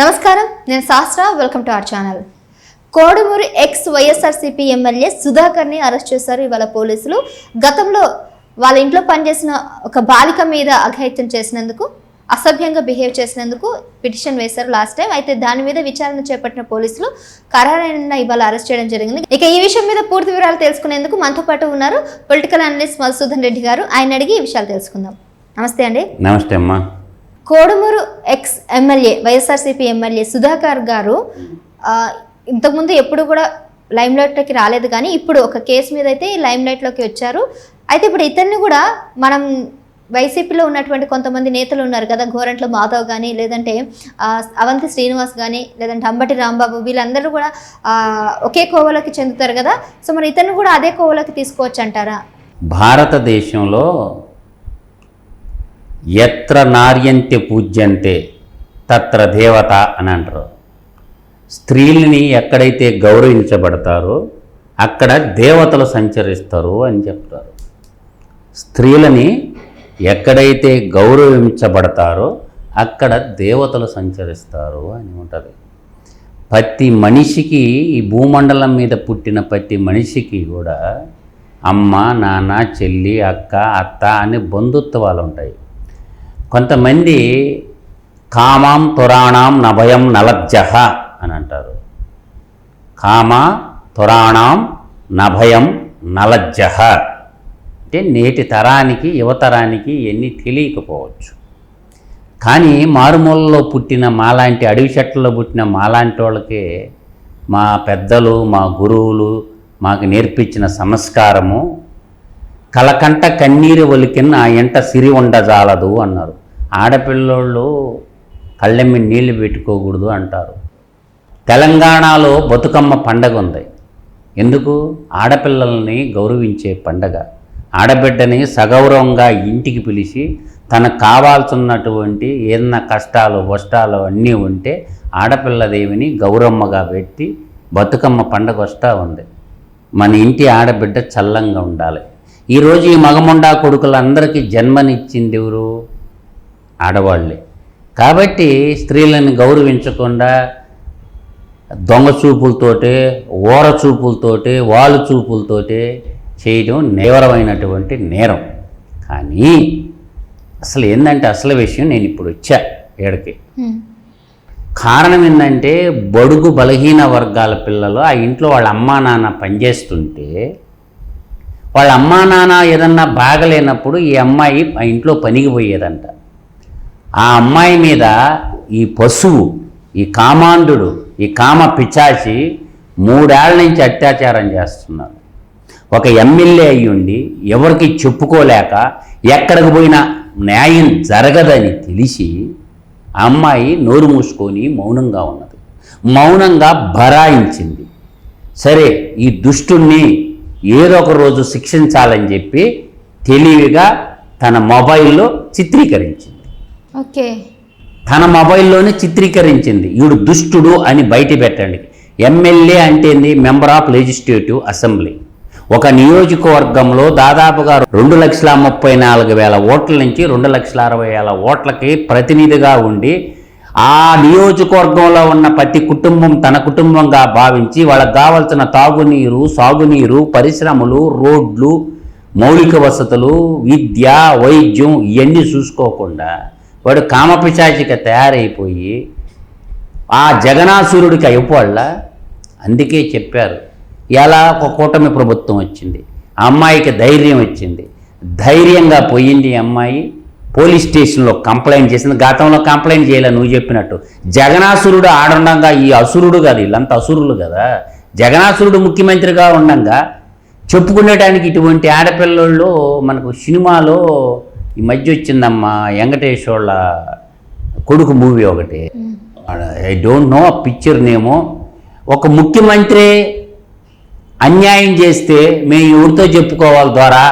నమస్కారం నేను Shastra welcome to our channel. కోడుమూరి ex YSRCP MLA సుధాకర్ని అరెస్ట్ చేశారు ఇవాళ పోలీసులు. గతంలో వాళ్ళ ఇంట్లో పనిచేసిన ఒక బాలిక మీద అఘాయిత్యం చేసినందుకు అసభ్యంగా బిహేవ్ చేసినందుకు పిటిషన్ వేశారు లాస్ట్ టైం అయితే దాని మీద విచారణ చేపట్టిన పోలీసులు ఖరారైన ఇవాళ అరెస్ట్ చేయడం జరిగింది. ఇక ఈ విషయం మీద పూర్తి వివరాలు తెలుసుకునేందుకు మనతో పాటు ఉన్నారు పొలిటికల్ అనలిస్ట్ మధుసూదన్ రెడ్డి గారు. ఆయన అడిగి ఈ విషయాలు తెలుసుకుందాం. నమస్తే అండి. నమస్తే అమ్మా. Kodumuru ex MLA YSRCP MLA Sudhakar garu ఇంతకుముందు ఎప్పుడు కూడా లైమ్ లైట్లోకి రాలేదు కానీ ఇప్పుడు ఒక కేసు మీద అయితే లైమ్ లైట్లోకి వచ్చారు. అయితే ఇప్పుడు ఇతన్ని కూడా మనం వైసీపీలో ఉన్నటువంటి కొంతమంది నేతలు ఉన్నారు కదా గోరంట్ల మాధవ్ కానీ లేదంటే అవంతి శ్రీనివాస్ కానీ లేదంటే అంబటి రాంబాబు వీళ్ళందరూ కూడా ఒకే కోవలోకి చెందుతారు కదా. సో మరి ఇతను కూడా అదే కోవలోకి తీసుకోవచ్చు అంటారా భారతదేశంలో ఎత్ర నార్యంత్య పూజ్యంతే తత్ర దేవత అని అంటారు. స్త్రీలని ఎక్కడైతే గౌరవించబడతారో అక్కడ దేవతలు సంచరిస్తారు అని చెప్తారు. స్త్రీలని ఎక్కడైతే గౌరవించబడతారో అక్కడ దేవతలు సంచరిస్తారు అని ఉంటుంది. ప్రతి మనిషికి ఈ భూమండలం మీద పుట్టిన ప్రతి మనిషికి కూడా అమ్మ నాన్న చెల్లి అక్క అత్త అనే బంధుత్వాలు ఉంటాయి. కొంతమంది కామాం తురాణం నభయం నలజ్జహ అని అంటారు. కామ తురాణం నభయం నలజ్జహ అంటే నేటి తరానికి యువతరానికి ఎన్ని తెలియకపోవచ్చు. కానీ మారుమూలలో పుట్టిన మాలాంటి అడవి చెట్లలో పుట్టిన మాలాంటి వాళ్ళకే మా పెద్దలు మా గురువులు మాకు నేర్పించిన సంస్కారము కలకంట కన్నీరు ఒలికిన ఆ ఎంట సిరి ఉండజాలదు అన్నారు. ఆడపిల్లోళ్ళు కళ్ళెమ్మి నీళ్ళు పెట్టుకోకూడదు అంటారు. తెలంగాణలో బతుకమ్మ పండగ ఉంది. ఎందుకు? ఆడపిల్లల్ని గౌరవించే పండగ. ఆడబిడ్డని సగౌరవంగా ఇంటికి పిలిచి తనకు కావాల్సినటువంటి ఏదన్నా కష్టాలు వష్టాలు అన్నీ ఉంటే ఆడపిల్లదేవిని గౌరమ్మగా పెట్టి బతుకమ్మ పండగ వస్తూ ఉంది. మన ఇంటి ఆడబిడ్డ చల్లంగా ఉండాలి. ఈరోజు ఈ మగముండా కొడుకులందరికీ జన్మనిచ్చింది ఎవరు? ఆడవాళ్ళే. కాబట్టి స్త్రీలను గౌరవించకుండా దొంగ చూపులతోటే ఓర చూపులతోటే వాలు చూపులతోటే చేయడం నేరమైనటువంటి నేరం. కానీ అసలు ఏంటంటే అసలు విషయం నేను ఇప్పుడు వచ్చా ఏడకి. కారణం ఏంటంటే బడుగు బలహీన వర్గాల పిల్లలు ఆ ఇంట్లో వాళ్ళ అమ్మా నాన్న పనిచేస్తుంటే వాళ్ళ అమ్మా నాన్న ఏదన్నా బాగలేనప్పుడు ఈ అమ్మాయి ఆ ఇంట్లో పనికి పోయేదంట. ఆ అమ్మాయి మీద ఈ పశువు ఈ కామాంధుడు ఈ కామ పిచాచి మూడేళ్ళ నుంచి అత్యాచారం చేస్తున్నారు. ఒక ఎమ్మెల్యే అయ్యుండి ఎవరికి చెప్పుకోలేక ఎక్కడికి పోయినా న్యాయం జరగదని తెలిసి ఆ అమ్మాయి నోరు మూసుకొని మౌనంగా ఉన్నది. మౌనంగా భరాయించింది. సరే ఈ దుష్టుణ్ణి ఏదో ఒక రోజు శిక్షించాలని చెప్పి తెలివిగా తన మొబైల్లో చిత్రీకరించింది. ఓకే. తన మొబైల్లోనే చిత్రీకరించింది. ఈడు దుష్టుడు అని బయట పెట్టండి. ఎమ్మెల్యే అంటే ఏంది? Member of legislative assembly. ఒక నియోజకవర్గంలో దాదాపుగా రెండు లక్షల ముప్పై నాలుగు వేల ఓట్ల నుంచి రెండు లక్షల అరవై వేల ఓట్లకి ప్రతినిధిగా ఉండి ఆ నియోజకవర్గంలో ఉన్న ప్రతి కుటుంబం తన కుటుంబంగా భావించి వాళ్ళకి కావాల్సిన తాగునీరు సాగునీరు పరిశ్రమలు రోడ్లు మౌలిక వసతులు విద్య వైద్యం ఇవన్నీ చూసుకోకుండా వాడు కామపిశాచిక తయారైపోయి ఆ జగనాసురుడికి అయిపోళ్ళ అందుకే చెప్పారు. ఎలా? ఒక కూటమి ప్రభుత్వం వచ్చింది. ఆ అమ్మాయికి ధైర్యం వచ్చింది. ధైర్యంగా పోయింది ఈ అమ్మాయి. పోలీస్ స్టేషన్లో కంప్లైంట్ చేసింది. గతంలో కంప్లైంట్ చేయలే నువ్వు చెప్పినట్టు. జగనాసురుడు ఆడుండగా ఈ అసురుడు కదా వీళ్ళంతా అసురులు కదా. జగనాసురుడు ముఖ్యమంత్రిగా ఉండగా చెప్పుకునేటానికి ఇటువంటి ఆడపిల్లల్లో మనకు సినిమాలో ఈ మధ్య వచ్చిందమ్మా వెంకటేష్ వాళ్ళ కొడుకు మూవీ ఒకటి. ఐ డోంట్ నో ఆ పిక్చర్ నేమో. ఒక ముఖ్యమంత్రి అన్యాయం చేస్తే మేము ఎవరితో చెప్పుకోవాలి ద్వారా?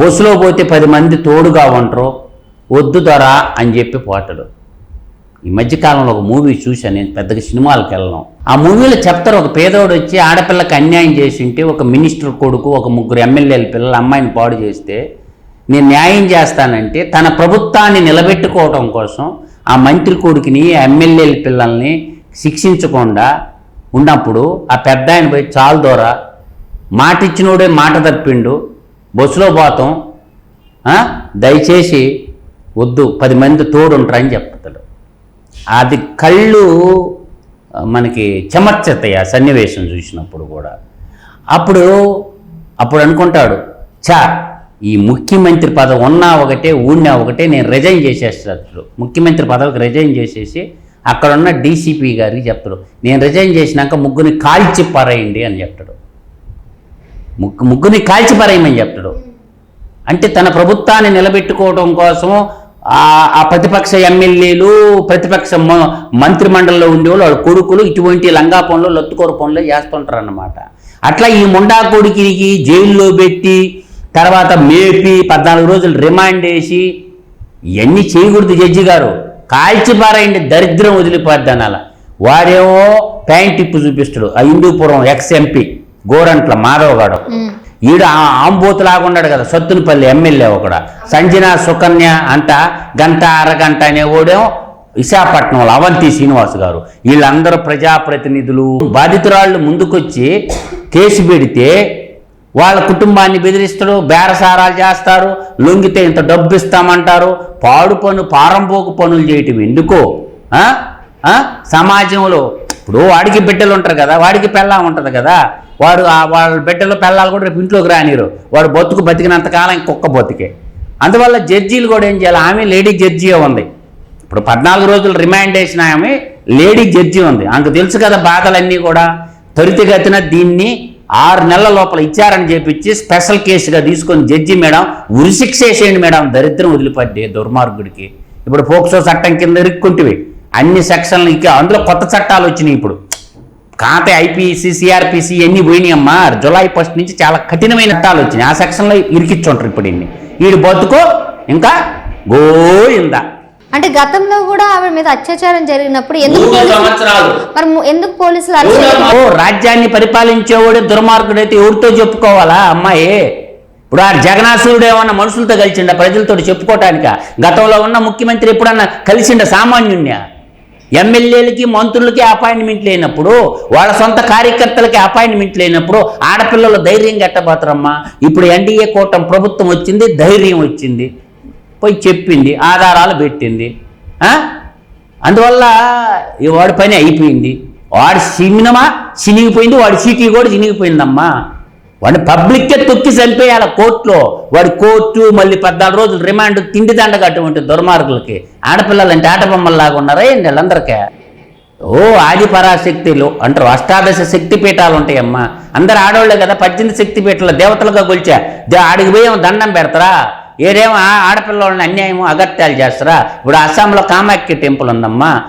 బస్సులో పోతే పది మంది తోడుగా ఉంటారు. వద్దు ద్వారా అని చెప్పి పోతాడు. ఈ మధ్యకాలంలో ఒక మూవీ చూశాను నేను పెద్దగా సినిమాలకు వెళ్ళను. ఆ మూవీలో చెప్తారు ఒక పేదోడు వచ్చి ఆడపిల్లకి అన్యాయం చేసి ఉంటే ఒక మినిస్టర్ కొడుకు ఒక ముగ్గురు ఎమ్మెల్యేల పిల్లలు అమ్మాయిని పాడు చేస్తే నేను న్యాయం చేస్తానంటే తన ప్రభుత్వాన్ని నిలబెట్టుకోవటం కోసం ఆ మంత్రి కొడుకుని ఎమ్మెల్యేల పిల్లల్ని శిక్షించకుండా ఉన్నప్పుడు ఆ పెద్ద ఆయన పోయి చాలు దూరా మాట ఇచ్చినోడే మాట తప్పిండు బస్సులో పోతాం దయచేసి వద్దు పది మంది తోడుంటారని చెప్తాడు. అది కళ్ళు మనకి చెమర్చతాయి ఆ సన్నివేశం చూసినప్పుడు కూడా. అప్పుడు అప్పుడు అనుకుంటాడు చా ఈ ముఖ్యమంత్రి పదవి ఉన్నా ఒకటే ఊడినా ఒకటే నేను రిజైన్ చేసేస్తాడు. ముఖ్యమంత్రి పదవికి రిజైన్ చేసేసి అక్కడ ఉన్న డీసీపీ గారికి చెప్తాడు. నేను రిజైన్ చేసినాక ముగ్గురిని కాల్చి పారేయండి అని చెప్తాడు. ముగ్గు ముగ్గురిని కాల్చి పారేయమని చెప్తాడు. అంటే తన ప్రభుత్వాన్ని నిలబెట్టుకోవడం కోసం ఆ ప్రతిపక్ష ఎమ్మెల్యేలు ప్రతిపక్ష మ- మంత్రిమండలిలో ఉండేవాళ్ళు వాళ్ళ కొడుకులు ఇటువంటి లంగా పనులు లొత్తుకూర పనులు చేస్తుంటారు అన్నమాట అట్లా ఈ ముండా కొడుకుకి జైల్లో పెట్టి తర్వాత మేపి పద్నాలుగు రోజులు రిమాండ్ వేసి ఇవన్నీ చేయకూడదు జడ్జి గారు? కాల్చి పారాయండి దరిద్రం వదిలిపోద్ది అనాల. వాడేమో ప్యాంట్ ఇప్పు చూపిస్తాడు ఆ హిందూపురం ఎక్స్ ఎంపీ గోరంట్ల మాధవ్ గాడు. ఉమ్. ఈడు ఆ- ఆంబోతు లాగున్నాడు కదా సత్తునిపల్లి ఎమ్మెల్యే ఒకడ. సంజన సుకన్య అంట గంట అరగంట అనేవాడేమో విశాఖపట్నంలో అవంతి శ్రీనివాస్ గారు. వీళ్ళందరూ ప్రజాప్రతినిధులు. బాధితురాళ్ళు ముందుకొచ్చి కేసు పెడితే వాళ్ళ కుటుంబాన్ని బెదిరిస్తారు బేరసారాలు చేస్తారు లొంగితే ఇంత డబ్బు ఇస్తామంటారు. పాడు పను పారంపోకు పనులు చేయటం ఎందుకో? సమాజంలో ఇప్పుడు వాడికి బిడ్డలు ఉంటారు కదా వాడికి పెళ్ళాం ఉంటుంది కదా. వాడు ఆ వాళ్ళ బిడ్డలు పెళ్ళాలు కూడా రేపు ఇంట్లోకి రానిరు వాడు బతుకు బతికినంత కాలం ఇంకొక బతికే. అందువల్ల జడ్జీలు కూడా ఏం చేయాలి? ఆమె లేడీ జడ్జి ఉంది. ఇప్పుడు పద్నాలుగు రోజులు రిమాండ్ వేసిన ఆమె లేడీ జడ్జి ఉంది. ఆమెకు తెలుసు కదా బాధలన్నీ కూడా. త్వరితగతిన దీన్ని ఆరు నెలల లోపల ఇచ్చారని చెప్పించి స్పెషల్ కేసుగా తీసుకొని జడ్జి మేడం ఉరిశిక్ష వేసేయండి మేడం దరిద్రం వదిలిపడ్డే దుర్మార్గుడికి. ఇప్పుడు పోక్సో చట్టం కింద ఇరుక్కుంటివి. అన్ని సెక్షన్లు ఇంకా అందులో కొత్త చట్టాలు వచ్చినాయి ఇప్పుడు. కాతే ఐపీసీ సిఆర్పిసి ఎన్ని పోయినాయి అమ్మా? జులై ఫస్ట్ నుంచి చాలా కఠినమైన చట్టాలు వచ్చినాయి. ఆ సెక్షన్లో ఇరికిచ్చుంటారు ఇప్పుడు ఇన్ని. వీడు బతుకో ఇంకా గోయిందా అంటే గతంలో కూడా ఆవిడ మీద అత్యాచారం జరిగినప్పుడు ఎందుకు మరి ఎందుకు పోలీసులు రాజ్యాన్ని పరిపాలించేవాడే దుర్మార్గుడైతే ఎవరితో చెప్పుకోవాలా అమ్మాయి? ఇప్పుడు ఆ జగనాసురుడు ఏమన్నా మనుషులతో కలిసిండ? ప్రజలతో చెప్పుకోవటానిక గతంలో ఉన్న ముఖ్యమంత్రి ఎప్పుడన్నా కలిసిండ సామాన్యుణ్ణా? ఎమ్మెల్యేలకి మంత్రులకి అపాయింట్మెంట్ లేనప్పుడు వాళ్ళ సొంత కార్యకర్తలకి అపాయింట్మెంట్ లేనప్పుడు ఆడపిల్లలు ధైర్యం గట్టబోతారమ్మా. ఇప్పుడు ఎన్డీఏ కూటమి ప్రభుత్వం వచ్చింది ధైర్యం వచ్చింది. పోయి చెప్పింది ఆధారాలు పెట్టింది. అందువల్ల ఈ వాడి పని అయిపోయింది. వాడి సినిమా చినిగిపోయింది వాడి సీటీ కూడా చినిగిపోయిందమ్మా. వాడిని పబ్లిక్కే తొక్కి చనిపోయాలి కోర్టులో. వాడి కోర్టు మళ్ళీ పద్నాలుగు రోజులు రిమాండ్ తిండి దండగ అటువంటి దుర్మార్గులకి. ఆడపిల్లలంటే ఆటబొమ్మల్లాగా ఉన్నారా ఏంటి వీళ్ళందరికీ? ఓ ఆది పరాశక్తిలు అంటారు అష్టాదశ శక్తి పీఠాలు ఉంటాయమ్మా. అందరు ఆడవాళ్ళే కదా పద్దెనిమిది శక్తి పీఠాలు దేవతలుగా కొలిచా ఆడికి పోయి దండం పెడతారా? ఏదేమో ఆ- ఆడపిల్లలని అన్యాయం అగత్యాలు చేస్తారా? ఇప్పుడు అస్సాంలో కామాఖ్య టెంపుల్ ఉందమ్మా.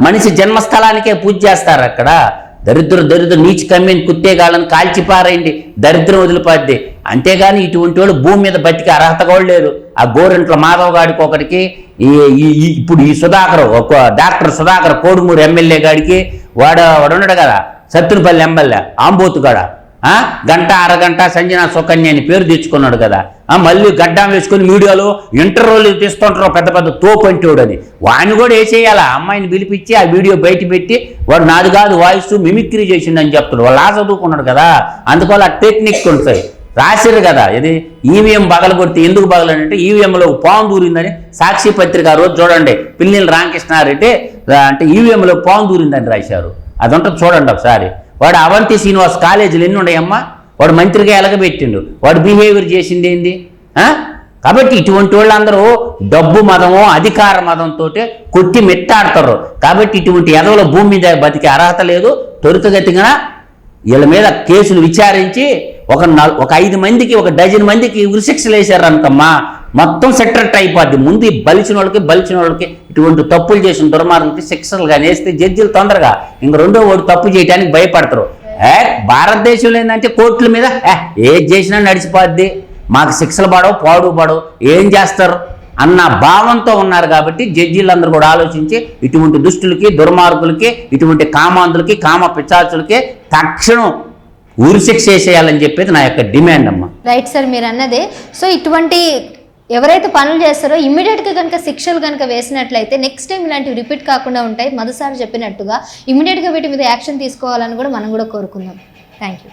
మనిషి జన్మస్థలానికే పూజ చేస్తారు అక్కడ. దరిద్ర దరిద్ర నీచి కమ్మిని కుత్తేగాళ్ళని కాల్చిపారేయండి. దరిద్రం వదిలిపోద్ది. అంతేగాని ఇటువంటి వాళ్ళు భూమి మీద బతికి అర్హత కూడా లేరు. ఆ గోరింట్ల మాధవ్ గాడికి ఒకటికి ఈ ఇప్పుడు ఈ సుధాకర్ ఒక డాక్టర్ సుధాకర్ కోడుమూరు ఎమ్మెల్యే గాడికి వాడు వాడు ఉన్నాడు కదా సత్తునపల్లి ఎమ్మెల్యే ఆంబోతు గాడ? గంట అరగంట సంజన సుకన్య అని పేరు తెచ్చుకున్నాడు కదా. మళ్ళీ గడ్డం వేసుకుని మీడియాలో ఇంటర్వ్యూలు తీస్తుంటారు పెద్ద పెద్ద తోపంటోడు అని వాడిని కూడా వేసేయాలా అమ్మాయిని పిలిపించి ఆ వీడియో బయట పెట్టి వాడు నాది కాదు వాయిస్ మిమిక్రీ చేసిండని చెప్తాడు వాళ్ళు ఆ చదువుకున్నాడు కదా. అందువల్ల టెక్నిక్ ఉంటాయి రాసిరు కదా. ఇది ఈవీఎం బగలగొడితే ఎందుకు బగలంటే ఈవీఎంలో పాము దూరిందని సాక్షి పత్రిక రోజు చూడండి. పిల్లిని రామకృష్ణారెడ్డి అంటే ఈవీఎంలో పాము దూరిందని రాశారు. అదంటే చూడండి ఒకసారి. వాడు అవంతి శ్రీనివాస్ కాలేజీలు ఎన్ని ఉన్నాయమ్మా వాడు మంత్రిగా ఎలగబెట్టిండు. వాడు బిహేవియర్ చేసింది ఏంది? కాబట్టి ఇటువంటి వాళ్ళందరూ డబ్బు మదము అధికార మదంతో కొట్టి మెట్టాడతారు. కాబట్టి ఇటువంటి ఎదవల భూమి మీద బతికే అర్హత లేదు. త్వరితగతిగా వీళ్ళ మీద కేసులు విచారించి ఒక నల్- ఒక ఐదు మందికి ఒక డజన్ మందికి ఉరిశిక్షలు వేశారు అనుకమ్మా మొత్తం సెటరెట్ అయిపోద్ది ముందు బలిచిన వాళ్ళకి బలిచిన వాళ్ళకి ఇటువంటి తప్పులు చేసిన దుర్మార్గులకి శిక్షలు కానీ వేస్తే జడ్జిలు తొందరగా. ఇంక రెండో వాడు తప్పు చేయడానికి భయపడతారు. ఏ? భారతదేశంలో ఏంటంటే కోర్టుల మీద ఏ? ఏది చేసినా నడిచిపోద్ది. మాకు శిక్షలు పడవు పాడు పడవు. ఏం చేస్తారు? అన్న భావంతో ఉన్నారు కాబట్టి జడ్జీలందరూ కూడా ఆలోచించి ఇటువంటి దుష్టులకి దుర్మార్గులకి ఇటువంటి కామాంధులకి కామ పిచాచులకి తక్షణం ఉరిశిక్ష వేసేయాలని చెప్పేది నా యొక్క డిమాండ్ అమ్మా. రైట్ సార్ మీరు అన్నదే. సో ఇటువంటి ఎవరైతే పనులు చేస్తారో ఇమీడియట్గా కనుక శిక్షలు కనుక వేసినట్లయితే నెక్స్ట్ టైం ఇలాంటివి రిపీట్ కాకుండా ఉంటాయి. మధుసారి చెప్పినట్టుగా ఇమీడియట్గా వీటి మీద యాక్షన్ తీసుకోవాలని కూడా మనం కూడా కోరుకుందాం. Thank you